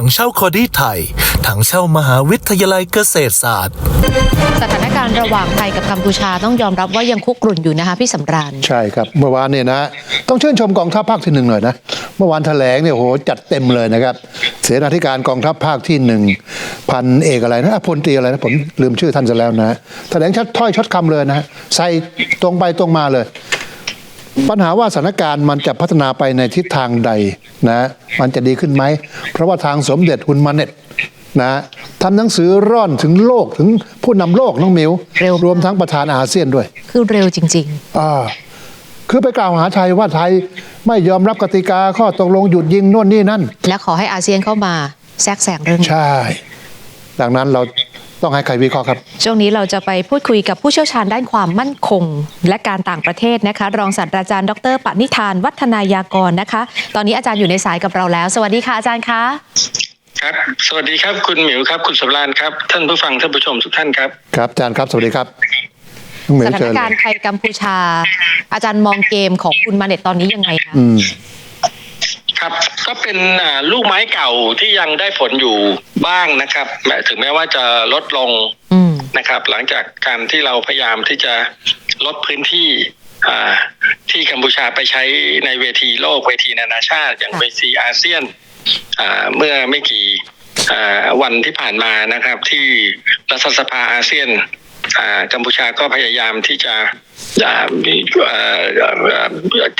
ถังเช่าคอดี้ไทย ถังเช่ามหาวิทยาลัยเกษตรศาสตร์ สถานการณ์ระหว่างไทยกับกัมพูชาต้องยอมรับว่ายังคุกรุ่นอยู่นะคะพี่สำราญ ใช่ครับ เมื่อวานเนี่ยนะ ต้องชื่นชมกองทัพภาคที่หนึ่งหน่อยนะ เมื่อวานแถลงเนี่ยโหจัดเต็มเลยนะครับ เสนาธิการกองทัพภาคที่หนึ่งพันเอกอะไรนะอะพลตรีอะไรนะผมลืมชื่อท่านซะแล้วนะแถลงชัดถ้อยชัดคำเลยนะใส่ตรงไปตรงมาเลย ปัญหาว่าสถานการณ์มันจะพัฒนาไปในทิศทางใดนะมันจะดีขึ้นไหม เพราะว่าทางสมเด็จฮุนมาเน็ตนะทำหนังสือร่อนถึงโลกถึงผู้นำโลกน้องมิวเร็วมากรวมทั้งประธานอาเซียนด้วย คือเร็วจริงอ่าคือไปกล่าวหาไทยว่าไทยไม่ยอมรับกติกาข้อตกลงหยุดยิงโน่นนี่นั่นๆและขอให้อาเซียนเข้ามาแทรกแซงเรื่องนี้ใช่ ดังนั้นเรา ต้องให้ใครวิเคราะห์ครับ ช่วงนี้เราจะไปพูดคุยกับผู้เชี่ยวชาญด้านความมั่นคง และการต่างประเทศนะคะ รองศาสตราจารย์ ดรปณิธาน วัฒนายากรนะคะ ตอนนี้อาจารย์อยู่ในสายกับเราแล้ว สวัสดีค่ะอาจารย์คะครับ สวัสดีครับคุณหมิวครับ คุณสำรานครับ ท่านผู้ฟังท่านผู้ชมทุกท่านครับครับอาจารย์ครับสวัสดีครับน้องเหมสยถาเชินญเลการยณ์ไทยกัมพูชา อาจารย์มองเกมของคุณมาเน็ตตอนนี้ยังไงคะอืม ครับ ก็เป็นอ่าลูกไม้เก่าที่ยังได้ผลอยู่บ้างนะครับแม้ถึงแม้ว่าจะลดลงอืมนะครับ หลังจากการที่เราพยายามที่จะลดพื้นที่อ่าที่กัมพูชาไปใช้ในเวทีโลกเวทีนานาชาติ อย่างค่ะเวทีอาเซียนอ่าเมื่อไม่กี่อ่าวันที่ผ่านมานะครับ ที่รัฐสภาอาเซียนอ่า กัมพูชาก็พยายามที่จะอ่ามีเอ่อเอ่อเ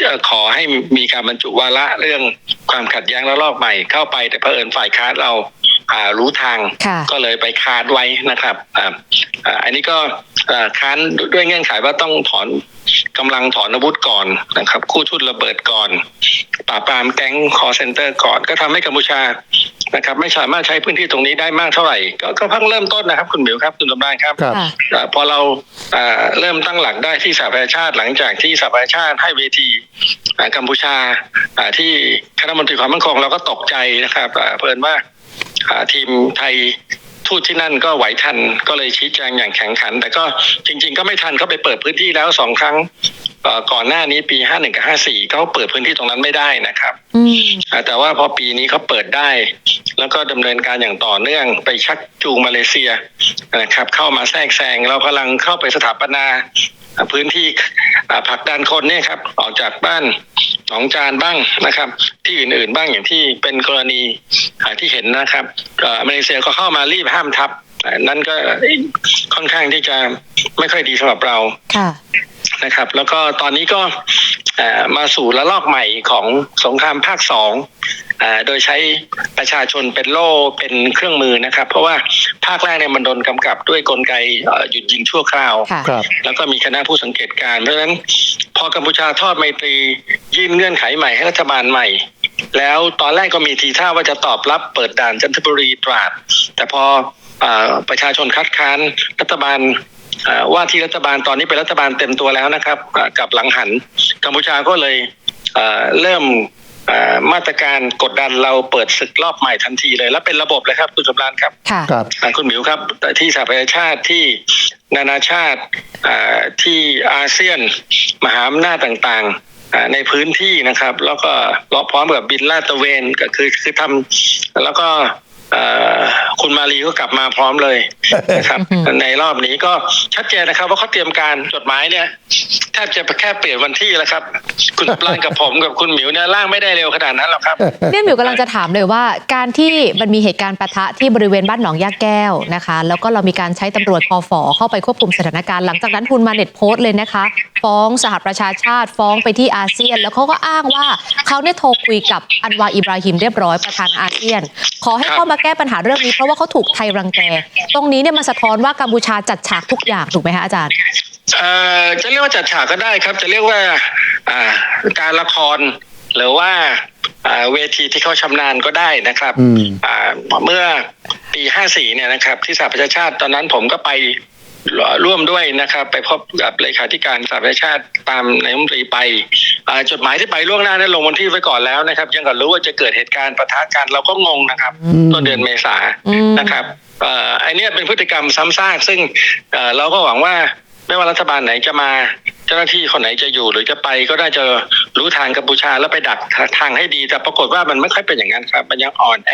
อ่อขอให้มีการบรรจุวาระเรื่องความขัดแย้งระลอกใหม่เข้าไป แต่เผอิญฝ่ายค้านเราอ่ารู้ทางค่ะก็เลยไปค้านไว้นะครับอ่าอ่าอันนี้ก็อ่าค้านด้วยเงื่อนไขว่าต้องถอน กำลังถอนอาวุธก่อนนะครับ คู่ชุดระเบิดก่อน ปราบปรามแก๊งคอเซนเตอร์ก่อน ก็ทำให้กัมพูชานะครับ ไม่สามารถใช้พื้นที่ตรงนี้ได้มากเท่าไหร่ ก็ก็เพิ่งเริ่มต้นนะครับ คุณหมิวครับคุณสมรานครับครับค่ะอ่าพอเราอ่าเริ่มตั้งหลักได้ที่สหประชาชาติหลังจากที่สหประชาชาติให้เวทีอ่ากัมพูชาอ่าที่คณะมนตรีความมั่นคงเราก็ตกใจนะครับอ่าเพิ่นว่าอ่าทีมไทย ทูตที่นั่นก็ไหวทันก็เลยชี้แจงอย่างแข็งขัน แต่ก็จริง ๆ ก็ไม่ทันเขาไปเปิดพื้นที่แล้วสองครั้งเอ่อก่อนหน้านี้ปี51กับ54เขาเปิดพื้นที่ตรงนั้นไม่ได้นะครับอืมอ่าแต่ว่าพอปีนี้เขาเปิดได้ แล้วก็ดำเนินการอย่างต่อเนื่องไปชักจูงมาเลเซียนะครับ เข้ามาแทรกแซงเรากำลังเข้าไปสถาปนาอ่าพื้นที่อ่าผลักดันคนเนี่ยครับ ออกจากบ้าน หนองจานบ้างนะครับ ที่อื่นๆบ้างอย่างที่เป็นกรณีอ่าที่เห็นนะครับอ่ามาเลเซียก็เข้ามารีบห้ามทับอ่านั่นก็ค่อนข้างที่จะไม่ค่อยดีสำหรับเราค่ะนะครับ แล้วก็ตอนนี้ก็เอ่อมาสู่ระลอกใหม่ของสงครามภาคสองเอ่อโดยใช้ประชาชนเป็นโล่เป็นเครื่องมือนะครับ เพราะว่าภาคแรกเนี่ยมันโดนกำกับด้วยกลไกเอ่อหยุดยิงชั่วคราวค่ะครับแล้วก็มีคณะผู้สังเกตการณ์เพราะฉะนั้น พอกัมพูชาทอดไมตรียื่นเงื่อนไขใหม่ให้รัฐบาลใหม่ แล้วตอนแรกก็มีทีท่าว่าจะตอบรับเปิดด่านจันทบุรีตราด แต่พออประชาชนคัดค้านรัฐบาลว่าที่รัฐบาลตอนนี้เป็นรัฐบาลเต็มตัวแล้วนะครับ กับหลังหันกัมพูชาก็เลยเริ่ม มาตรการกดดันเราเปิดศึกรอบใหม่ทันทีเลย แล้วเป็นระบบเลยครับคุณสำรานครับค่ะครับอ่าคุณหมิวครับแต่ที่สหประชาชาติที่นานาชาติอ่าที่อาเซียน มหาอำนาจต่างๆอ่าในพื้นที่นะครับ แล้วก็รอพร้อมกับบินลาดตระเวนก็คือคือทำแล้วก็เอ่อ คุณมาลีก็กลับมาพร้อมเลยนะครับอือฮึในรอบนี้ก็ชัดเจนนะครับ ว่าเขาเตรียมการจดหมายเนี่ยแทบจะแค่เปลี่ยนวันที่แล้วครับ คุณปลานกับผมกับคุณหมิวเนี่ยร่างไม่ได้เร็วขนาดนั้นหรอกครับเนี่ยหมิวกำลังจะถามเลยว่า การที่มันมีเหตุการณ์ปะทะที่บริเวณบ้านหนองยาแก้วนะคะ แล้วก็เรามีการใช้ตำรวจคอฟอเข้าไปควบคุมสถานการณ์หลังจากนั้นคุณมาเน็ตโพสต์เลยนะคะ ฟ้องสหประชาชาติ ฟ้องไปที่อาเซียน แล้วเขาก็อ้างว่าเขาเนี่ยโทรคุยกับอันวาอิบราฮิมเรียบร้อยประธานอาเซียน ขอให้ครับเข้ามาแก้ปัญหาเรื่องนี้เพราะว่าเขาถูกไทยรังแก ตรงนี้เนี่ยมันสะท้อนว่ากัมพูชาจัดฉากทุกอย่างถูกไหมคะอาจารย์เอ่อจะเรียกว่าจัดฉากก็ได้ครับ จะเรียกว่าอ่าการละครหรือว่าอ่าเวทีที่เขาชำนาญก็ได้นะครับอืมอ่าเมื่อปี 54 เนี่ยนะครับ ที่สหประชาชาติตอนนั้นผมก็ไป ร่วมด้วยนะครับ ไปพบกับเลขาธิการสหประชาชาติตามนายกรัฐมนตรีไปอ่าจดหมายที่ไปล่วงหน้านั้นลงวันที่ไว้ก่อนแล้วนะครับ ยังก่อนรู้ว่าจะเกิดเหตุการณ์ปะทะกันเราก็งงนะครับอืมต้นเดือนเมษาอืมนะครับเอ่อไอันนี้เป็นพฤติกรรมซ้ำซากซึ่งเอ่อเราก็หวังว่าไม่ว่ารัฐบาลไหนจะมาเจ้าหน้าที่คนไหนจะอยู่หรือจะไปก็ได้จะรู้ทางกัมพูชาแล้วไปดักทางให้ดีแต่ปรากฏว่ามันไม่ค่อยเป็นอย่างนั้นครับมันยังอ่อนแอ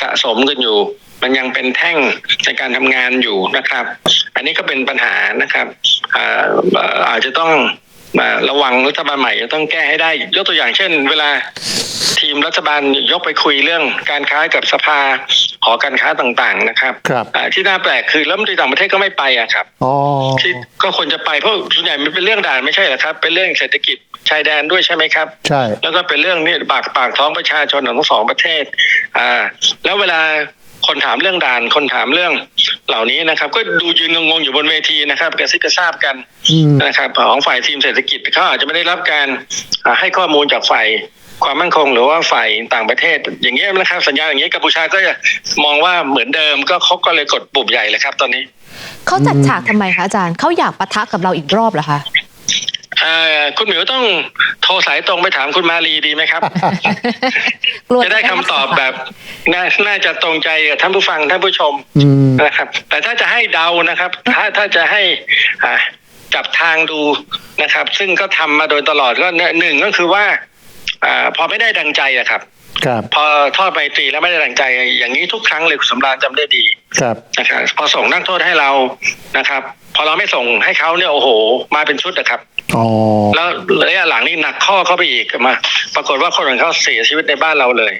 สะสมกันอยู่ มันยังเป็นแท่งในการทำงานอยู่นะครับ อันนี้ก็เป็นปัญหานะครับอ่าเอ่ออาจจะต้องมาระวังรัฐบาลใหม่จะต้องแก้ให้ได้ ยกตัวอย่างเช่น เวลาทีมรัฐบาลยกไปคุยเรื่องการค้ากับสภาหอการค้าต่างๆนะครับครับอ่าที่น่าแปลกคือรัฐมนตรีต่างประเทศก็ไม่ไปอะครับอ๋อที่ก็ควรจะไปเพราะส่วนใหญ่มันเป็นเรื่องด่านไม่ใช่เหรอครับ เป็นเรื่องเศรษฐกิจชายแดนด้วยใช่ไหมครับ ใช่ แล้วก็เป็นเรื่องนี้ปากปากท้องประชาชนของทั้งสองประเทศอ่าแล้วเวลา คนถามเรื่องด่าน คนถามเรื่องเหล่านี้นะครับ ก็ดูยืนงงๆอยู่บนเวทีนะครับกระซิบกระซาบกันอืมนะครับของฝ่ายทีมเศรษฐกิจเขาอาจจะไม่ได้รับการอ่าให้ข้อมูลจากฝ่ายความมั่นคงหรือว่าฝ่ายต่างประเทศ อย่างเงี้ยนะครับสัญญาณอย่างเงี้ยกัมพูชาก็จะมองว่าเหมือนเดิมก็เขาก็เลยกดปุ่มใหญ่เลยครับ ตอนนี้เขาจัดฉากทำไมคะอาจารย์เขาอยากปะทะกับเราอีกรอบเหรอคะเอ่อ คุณหมิวต้องโทรสายตรงไปถามคุณมาลีดีไหมครับกลัวจะได้คำตอบแบบน่าน่าจะตรงใจกับท่านผู้ฟังท่านผู้ชมอืมนะครับ แต่ถ้าจะให้เดานะครับ ถ้าถ้าจะให้อ่าจับทางดูนะครับ ซึ่งก็ทำมาโดยตลอดก็เนี่ยหนึ่งก็คือว่าอ่าพอไม่ได้ดังใจอะครับครับพอทอดไปตรีแล้วไม่ได้ดังใจ อย่างนี้ทุกครั้งเลยคุณสำราญจำได้ดีครับนะครับพอส่งนักโทษให้เรานะครับ พอเราไม่ส่งให้เขาเนี่ยโอ้โห มาเป็นชุดนะครับอ๋อ แล้วระยะหลังนี่หนักข้อเข้าไปอีกมา ปรากฏว่าคนของเขาเสียชีวิตในบ้านเราเลย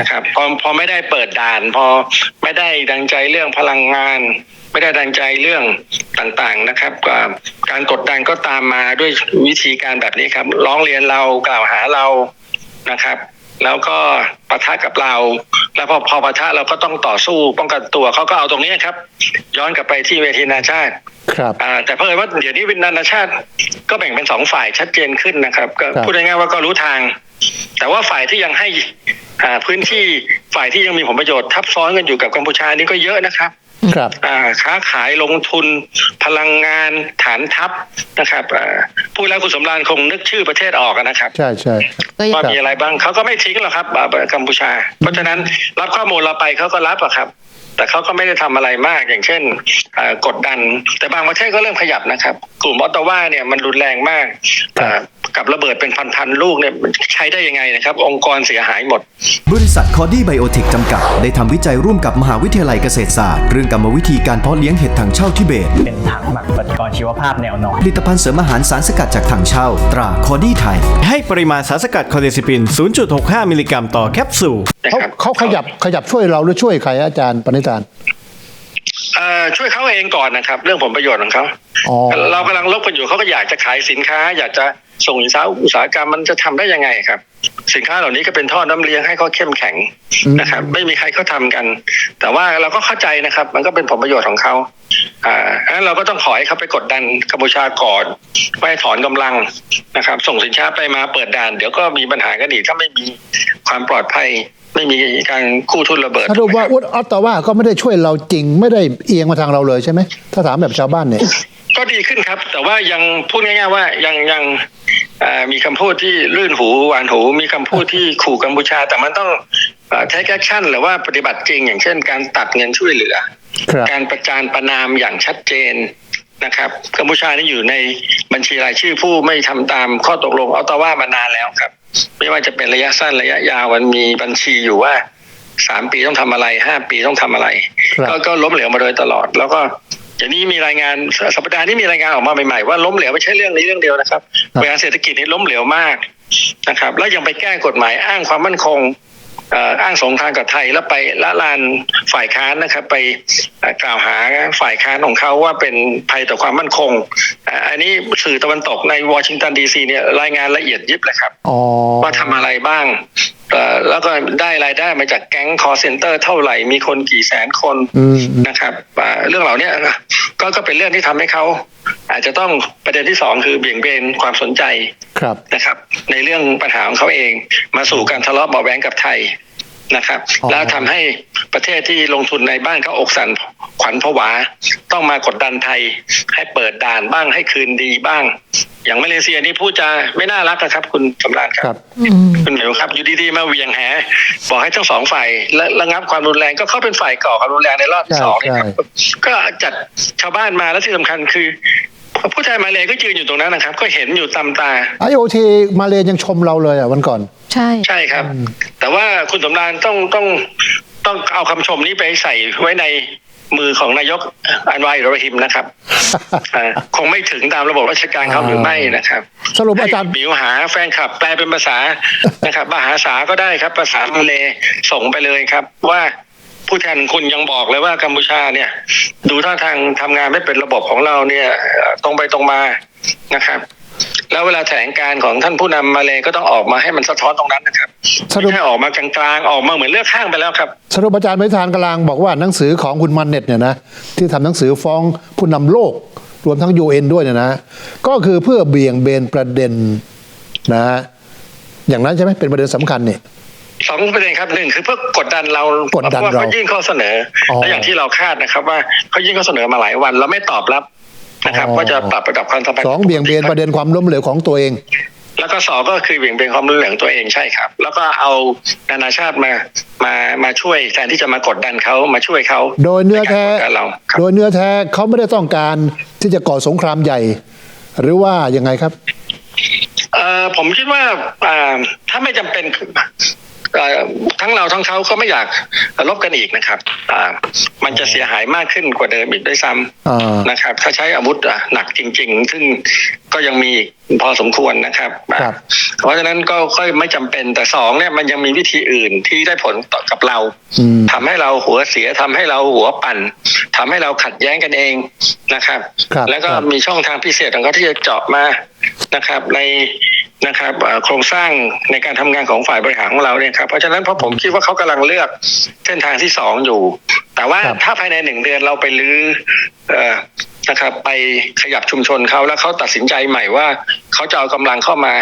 นะครับ พอพอไม่ได้เปิดด่าน พอไม่ได้ดังใจเรื่องพลังงาน ไม่ได้ดังใจเรื่องต่างๆนะครับกการกดดันก็ตามมาด้วยวิธีการแบบนี้ครับ ร้องเรียนเรากล่าวหาเรานะครับ แล้วก็ปะทะกับเรา แล้วพอพอปะทะเราก็ต้องต่อสู้ป้องกันตัวเขาก็เอาตรงนี้ครับ ย้อนกลับไปที่เวทีนานาชาติ ครับอ่าแต่เพิ่ว่าเดี๋ยวนี้นานาชาติ ก็แบ่งเป็นสองฝ่ายชัดเจนขึ้นนะครับ ก็ครับพูดง่ายๆว่าก็รู้ทาง แต่ว่าฝ่ายที่ยังให้อ่าพื้นที่ฝ่ายที่ยังมีผลประโยชน์ทับซ้อนกันอยู่กับกัมพูชานี่ก็เยอะนะครับครับอ่าค้าขายลงทุนพลังงานฐานทัพนะครับอ่าพูดแล้วคุณสำราญคงนึกชื่อประเทศออกนะครับ ใช่ใช่ก็ยังว่ามีอะไรบ้างเขาก็ไม่ทิ้งหรอกครับอ่ากัมพูชา เพราะฉะนั้นรับข้อมูลเราไปเขาก็รับอะครับ แต่เขาก็ไม่ได้ทำอะไรมากอย่างเช่นอ่ากดดัน แต่บางประเทศก็เริ่มขยับนะครับ กลุ่มออตตาวาเนี่ยมันรุนแรงมากอ่า กับระเบิดเป็นพันๆลูกเนี่ยมันใช้ได้ยังไงนะครับ องค์กรเสียหายหมด บริษัทคอดี้ไบโอเทคจำกัด ได้ทำวิจัยร่วมกับมหาวิทยาลัยเกษตรศาสตร์ เรื่องกรรมวิธีการเพาะเลี้ยงเห็ดถังเช่าทิเบต เป็นถังหมักปฏิกรณ์ชีวภาพแนวนอนผลิตภัณฑ์เสริมอาหารสารสกัดจากถังเช่า ตราคอดี้ไทย ให้ปริมาณสารสกัดคอเดซิปิน 0.65 มิลลิกรัมต่อแคปซูลนะเขาครับเขาขยับขยับช่วยเราหรือช่วยใครอาจารย์ปณิธานเอ่อช่วยเขาเองก่อนนะครับ เรื่องผลประโยชน์ของเขาอ๋อเรากำลังลบกันอยู่เขาก็อยากจะขายสินค้า อยากจะ ส่งสินค้าอุตสาหกรรมมันจะทำได้ยังไงครับ สินค้าเหล่านี้ก็เป็นท่อน้ำเลี้ยงให้เขาเข้มแข็งอืมนะครับ ไม่มีใครเขาทากัน แต่ว่าเราก็เข้าใจนะครับ มันก็เป็นผลประโยชน์ของเขาอ่าอันนั้นเราก็ต้องขอให้เขาไปกดดันกัมพูชาก่อนไม่ให้ถอนกำลังนะครับ ส่งสินค้าไปมาเปิดด่าน เดี๋ยวก็มีปัญหากันอีกถ้าไม่มีความปลอดภัย ไม่มีการกู้ทุนระเบิดถ้าดูว่าอุดออตตาว่าก็ไม่ได้ช่วยเราจริง ไม่ได้เอียงมาทางเราเลยใช่ไหมถ้าถามแบบชาวบ้านเนี่ยก็ดีขึ้นครับ แต่ว่ายังพูดง่ายๆว่ายังยังเอ่อ มีคำพูดที่ลื่นหูหวานหูมีคำพูดที่ขู่กัมพูชา แต่มันต้องเทคแอคชั่นหรือว่าปฏิบัติจริง อย่างเช่น การตัดเงินช่วยเหลือครับการประจานประนามอย่างชัดเจนนะครับกัมพูชานี่อยู่ในบัญชีรายชื่อผู้ไม่ทำตามข้อตกลงเอาตว่ามานานแล้วครับ ไม่ว่าจะเป็นระยะสั้นระยะยาวมันมีบัญชีอยู่ว่าสามปีต้องทำอะไรห้าปีต้องทำอะไรครับก็ก็ล้มเหลวมาโดยตลอด แล้วก็ อย่างนี้มีรายงานสัปดาห์นี้มีรายงานออกมาใหม่ๆว่าล้มเหลวไม่ใช่เรื่องนี้เรื่องเดียวนะครับบริหารเศรษฐกิจนี่ล้มเหลวมากนะครับ แล้วยังไปแก้กฎหมายอ้างความมั่นคงเอ่ออ้างสงครามกับไทยแล้วไปละลานฝ่ายค้านนะครับ ไปเอ่อกล่าวหาฝ่ายค้านของเขาว่าเป็นภัยต่อความมั่นคงอ่าอันนี้สื่อตะวันตกในวอชิงตันดีซีเนี่ยรายงานละเอียดยิบเลยครับอ๋อว่าทำอะไรบ้างเอ่อแล้วก็ได้รายได้มาจากแก๊งคอร์เซนเตอร์เท่าไหร่มีคนกี่แสนคนอืมอืมนะครับอ่าเรื่องเหล่านี้ก็ก็เป็นเรื่องที่ทำให้เขาอาจจะต้องประเด็นที่สองคือเบี่ยงเบนความสนใจครับนะครับ ในเรื่องปัญหาของเขาเองมาสู่การทะเลาะเบาะแว้งกับไทย นะครับอ๋อแล้วทำให้ประเทศที่ลงทุนในบ้านเขาอกสั่นขวัญผวา ต้องมากดดันไทย ให้เปิดด่านบ้างให้คืนดีบ้าง อย่างมาเลเซียนี่พูดจะไม่น่ารักนะครับ คุณสำราญคครัรับบอืมคุณเหมียวครับอยู่ดีๆมาเหวียงแหบอกให้ทั้งสองฝ่ายและระงับความรุนแรงก็เขาเป็นฝ่ายก่อความรุนแรงในรอบที่ใช่สองนี่ครับใช่ก็จัดชาวบ้านมาแล้วที่สำคัญคือ ผู้ชายมาเลยก็ยืนอยู่ตรงนั้นนะครับ ก็เห็นอยู่ตามตาไอโอทีมาเลยังชมเราเลยอะวันก่อน ใช่ ใช่ครับ แต่ว่าคุณสำราญต้องต้องต้องเอาคำชมนี้ไปใส่ไว้ในมือของนายกอันวายรอฮิมนะครับอ่าคงไม่ถึงตามระบบราชการเขาหรือไม่นะครับ สรุปอาจารย์ให้บิวหาแฟนคลับ แปลเป็นภาษานะครับภาษาก็ได้ครับ ภาษามาเลยส่งไปเลยครับว่า ผู้แทนคุณยังบอกเลยว่ากัมพูชาเนี่ย ดูท่าทางทำงานไม่เป็นระบบของเราเนี่ยเอ่อตรงไปตรงมานะครับ แล้วเวลาแถลงการของท่านผู้นำมาเลยก็ต้องออกมาให้มันสะท้อนตรงนั้นนะครับสรุปไม่ใช่ออกมากลางๆออกมาเหมือนเลือกข้างไปแล้วครับ สรุปอาจารย์ไม่ทานกลางบอกว่าหนังสือของคุณมันเน็ตเนี่ยนะที่ทำหนังสือฟ้องผู้นำโลก รวมทั้งยูเอ็นด้วยเนี่ยนะ ก็คือเพื่อเบี่ยงเบนประเด็นนะ อย่างนั้นใช่ไหมเป็นประเด็นสำคัญเนี่ย สองประเด็นครับหนึ่งคือเพื่อกดดันเรากดดันเพราะว่าเราเขายื่นข้อเสนอออและอย่างที่เราคาดนะครับ ว่าเขายื่นข้อเสนอมาหลายวันเราไม่ตอบรับนะครับอ๋อว่าจะปรับระดับความสัมพันธ์สองเบี่ยงเบนประเด็นความล้มเหลวของตัวเอง แล้วก็สองก็คือเบี่ยงเบนความรุนแรงของตัวเองใช่ครับ แล้วก็เอานานาชาติมามามาช่วยแทนที่จะมากดดันเขามาช่วยเขาโดยเนื้อแท้ใการกดดันเราครับโดยเนื้อแท้เขาไม่ได้ต้องการที่จะก่อสงครามใหญ่ หรือว่ายังไงครับเอ่อผมคิดว่าอ่าถ้าไม่จำเป็นเอ่อ ทั้งเราทั้งเขาก็ไม่อยากลบกันอีกนะครับอ่ามันจะเสียหายมากขึ้นกว่าเดิมอีกด้วยซ้อ่าำนะครับ ถ้าใช้อาวุธอะหนักจริง ๆ ซึ่งก็ยังมีอีกพอสมควรนะครับครับ เพราะฉะนั้นก็ค่อยไม่จำเป็นแต่สองเนี่ยมันยังมีวิธีอื่นที่ได้ผลต่อกับเราอืมทำให้เราหัวเสียทำให้เราหัวปั่นทำให้เราขัดแย้งกันเองนะครับครับแล้วก็ครับมีช่องทางพิเศษของเขาที่จะเจาะมานะครับ ใน นะครับเอ่อโครงสร้างในการทำงานของฝ่ายบริหารของเราเนี่ยครับเพราะฉะนั้นเพราะผมคิดว่าเขากำลังเลือกเส้นทางที่สองอยู่ แต่ว่าครับถ้าภายในหนึ่งเดือนเราไปลื้อเอ่อนะครับ ไปขยับชุมชนเขาแล้วเขาตัดสินใจใหม่ว่าเขาจะเอากำลังเข้ามา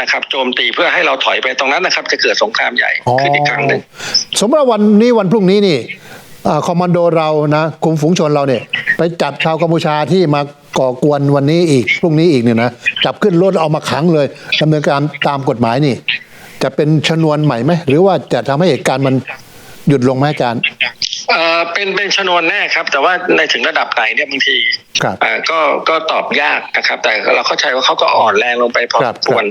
นะครับโจมตีเพื่อให้เราถอยไปตรงนั้นนะครับ จะเกิดสงครามใหญ่ขึ้นอีกครั้งหนึ่งสมมติว่าวันนี้วันพรุ่งนี้นี่อ่า คอมมานโดเรานะคุมฝูงชนเราเนี่ย ไปจับชาวกัมพูชาที่มาก่อกวนวันนี้อีกพรุ่งนี้อีกเนี่ยนะจับขึ้นรถเอามาขังเลยดำเนินการตามกฎหมายนี่ จะเป็นชนวนใหม่ไหมหรือว่าจะทำให้เหตุการณ์มันหยุดลงไหมอาจารย์เอ่อเป็นเป็นชนวนแน่ครับ แต่ว่าในถึงระดับไหนเนี่ยบางทีครับอ่าก็ก็ตอบยากนะครับ แต่เราเข้าใจว่าเขาก็อ่อนแรงลงไปพอครัสบมควร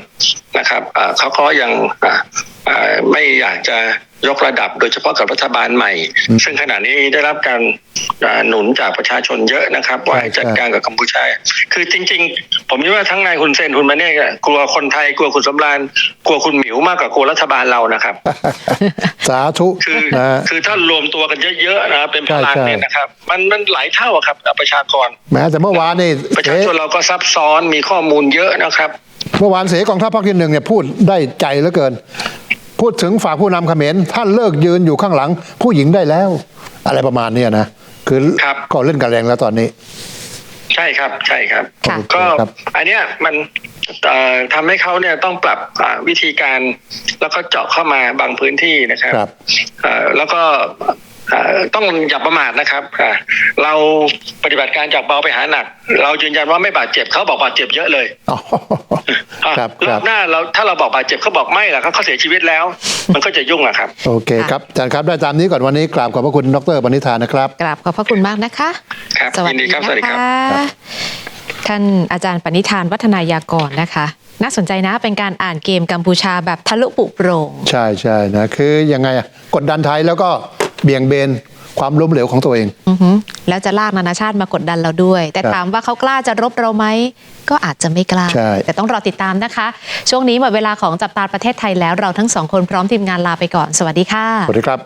นะครับอ่าเขาก็ยังอ่าอ่า ไม่อยากจะยกระดับโดยเฉพาะกับรัฐบาลใหม่ ซึ่งขณะนี้ได้รับการอ่าหนุนจากประชาชนเยอะนะครับ ว่าให้จัดการกับกัมพูชา คือจริง ๆ ผมคิดว่าทั้งนายคุณเซนคุณมาเนี่ยกลัวคนไทยกลัวคุณสำราญกลัวคุณหมิวมากกว่ากลัวรัฐบาลเรานะครับ สาธุคือนะคือถ้ารวมตัวกันเยอะๆนะเป็นพลังใช่ใช่เนี่ยนะครับ มันมันหลายเท่าอะครับประชากร แม้แต่เมื่อวานนี่ประชาเสชนเราก็ซับซ้อนมีข้อมูลเยอะนะครับ เมื่อวานเสกองทัพภาคที่หนึ่งเนี่ยพูดได้ใจเหลือเกิน พูดถึงฝ่ายผู้นำเขมรท่านเลิกยืนอยู่ข้างหลัง ผู้หญิงได้แล้ว อะไรประมาณเนี้ยนะคือครับ ก็เล่นกันแรงแล้วตอนนี้ ใช่ครับ ใช่ครับ ค่ะ ก็ครับ อันเนี้ยมันเอ่อทำให้เขาเนี่ยต้องปรับอ่าวิธีการ แล้วก็เจาะเข้ามาบางพื้นที่นะครับ ครับ เอ่อแล้วก็เอ่อ ต้องอย่าประมาทนะครับอ่าเราปฏิบัติการจากเบาไปหาหนัก เรายืนยันว่าไม่บาดเจ็บเขาบอกบาดเจ็บเยอะเลยอ๋อครับรคอรับบหน้าเราถ้าเราบอกบาดเจ็บเขาบอกไม่ล่ะครับเขาเสียชีวิตแล้ว มันก็จะยุ่งอะครับ โอเคครับอาจารย์ครับได้ตามนี้ก่อนวันนี้กราบขอบพระคุณดรปณิธานนะครับกราบขอบพระคุณมากนะคะครับสวัสยินดีดีครับนะสวัสดีครับคะท่านอาจารย์ปณิธานวัฒนายากรนะคะน่าสนใจนะเป็นการอ่านเกมกัมพูชาแบบทะลุปุโปร่งใช่ใช่นะคือยังไงอะกดดันไทยแล้วก็ เบี่ยงเบนความล้มเหลวของตัวเองอือหือแล้วจะลากนานาชาติมากดดันเราด้วย แต่ครับถามว่าเขากล้าจะรบเราไหม ก็อาจจะไม่กล้า ใช่ แต่ต้องรอติดตามนะคะ ช่วงนี้หมดเวลาของจับตาประเทศไทยแล้วเราทั้งสองคนพร้อมทีมงานลาไปก่อน สวัสดีค่ะ สวัสดีครับ